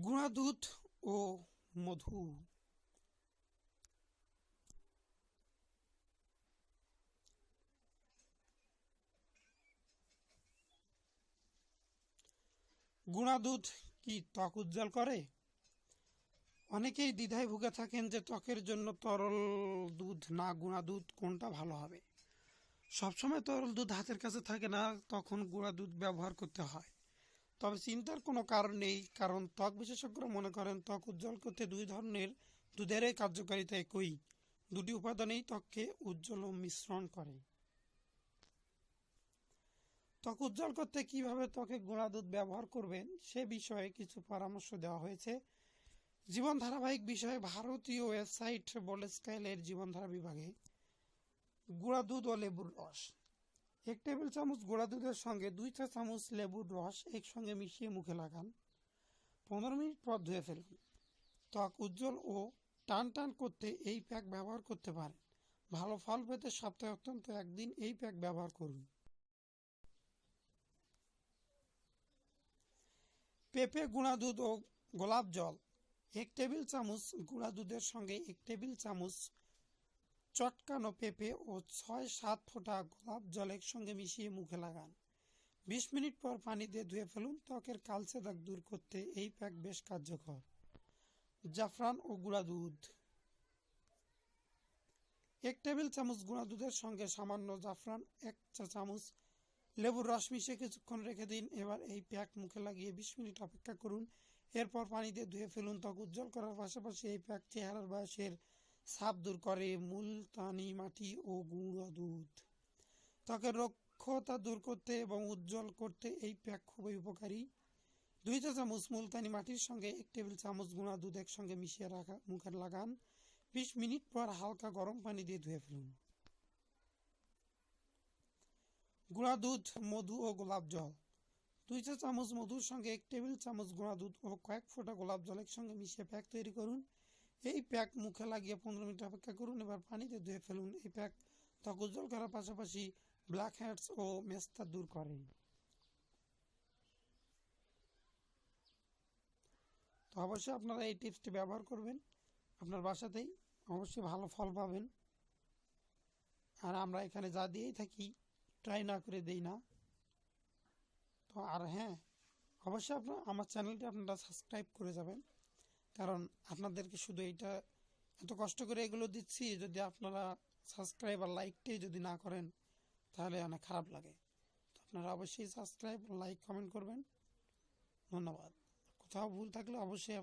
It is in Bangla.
গুঁড়া দুধ ও মধু। গুঁড়া দুধ কি ত্বক উজ্জ্বল করে? অনেকেই দ্বিধায় ভুগে থাকেন যে ত্বকের জন্য তরল দুধ না গুঁড়া দুধ কোনটা ভালো হবে। সবসময় তরল দুধ হাতের কাছে থাকে না, তখন গুঁড়া দুধ ব্যবহার করতে হয়। তবে চিন্তার কোনো কারণ নেই, কারণ ত্বক বিশেষজ্ঞরা মনে করেন ত্বক উজ্জ্বল করতে দুই ধরনের দুধেরই কার্যকারিতা একই। দুটি উপাদানেই ত্বককে উজ্জ্বল ও মিশ্রণ করে। ত্বক উজ্জ্বল করতে কীভাবে ত্বকে গুঁড়া দুধ ব্যবহার করবেন, সে বিষয়ে কিছু পরামর্শ দেওয়া হয়েছে। জীবন ধারাবাহিক বিষয়ে ভারতীয় ওয়েবসাইট বলে স্টাইলের জীবনধারা বিভাগে গুঁড়া দুধ ও লেবুর রস। এক টেবিল চামচ গুঁড়া দুধের সঙ্গে দুই চা চামচ লেবুর রস একসঙ্গে মিশিয়ে মুখে লাগান। পনেরো মিনিট পর ধুয়ে ফেলুন। ত্বক উজ্জ্বল ও টান টান করতে এই প্যাক ব্যবহার করতে পারেন। ভালো ফল পেতে সপ্তাহে অত্যন্ত একদিন এই প্যাক ব্যবহার করুন। পেঁপে, গুঁড়া দুধ ও গোলাপ জল। এক টেবিল চামচ গুঁড়া দুধের সঙ্গে এক টেবিল চামচ চটকানো পেঁপে ও ছয় সাত ফোঁটা গোলাপ জল একসঙ্গে মিশিয়ে মুখে লাগান। বিশ মিনিট পর পানি দিয়ে ধুয়ে ফেলুন। ত্বকের কালচে দাগ দূর করতে এই প্যাক বেশ কার্যকর। জাফরান ও গুঁড়া দুধ। এক টেবিল চামচ গুঁড়া দুধের সঙ্গে সামান্য জাফরান, এক চা চামচ লেবুর রস মিশিয়ে কিছুক্ষণ রেখে দিন। এবার এই প্যাক মুখে লাগিয়ে বিশ মিনিট অপেক্ষা করুন। এরপর পানি দিয়ে ধুয়ে ফেলুন। ত্বক উজ্জ্বল করার পাশাপাশি এই প্যাক চেহারার বয়সের ছাপ দূর করে মুলতানি মাটি ও গুঁড়ো দুধ। ত্বকের রক্ষতা দূর করতে এবং উজ্জ্বল করতে এই প্যাক খুবই উপকারী। দুই চা চামচ মুলতানি মাটির সঙ্গে এক টেবিল চামচ গুঁড়া দুধ একসঙ্গে মিশিয়ে রাখা মুখে লাগান। বিশ মিনিট পর হালকা গরম পানি দিয়ে ধুয়ে ফেলুন। গুঁড়া দুধ, মধু ও গোলাপ জল। দুই চা চামচ মধুর সঙ্গে এক টেবিল চামচ গুঁড়া দুধ ও কয়েক ফোঁটা গোলাপ জল একসঙ্গে মিশিয়ে প্যাক তৈরি করুন। এই প্যাক মুখে লাগিয়ে পনেরো মিনিট অপেক্ষা করুন, এবার পানিতে ধুয়ে ফেলুন। এই প্যাক ত্বক উজ্জ্বল করার পাশাপাশি ব্ল্যাক হেডস ও মেস্তা দূর করে তো অবশ্যই আপনারা এই টিপসটি ব্যবহার করবেন। আপনার বাসাতেই অবশ্যই ভালো ফল পাবেন। আর আমরা এখানে যা দিয়েই থাকি ট্রাই না করে দেই না। তো আর হ্যাঁ অবশ্যই আপনার আমার চ্যানেলটি আপনারা সাবস্ক্রাইব করে যাবেন। কারণ আপনাদেরকে শুধু এটা এত কষ্ট করে এগুলো দিচ্ছি, যদি আপনারা সাবস্ক্রাইব আর লাইকটাই যদি না করেন, তাহলে অনেক খারাপ লাগে। তো আপনারা অবশ্যই সাবস্ক্রাইব লাইক কমেন্ট করবেন। ধন্যবাদ। কোথাও ভুল থাকলে অবশ্যই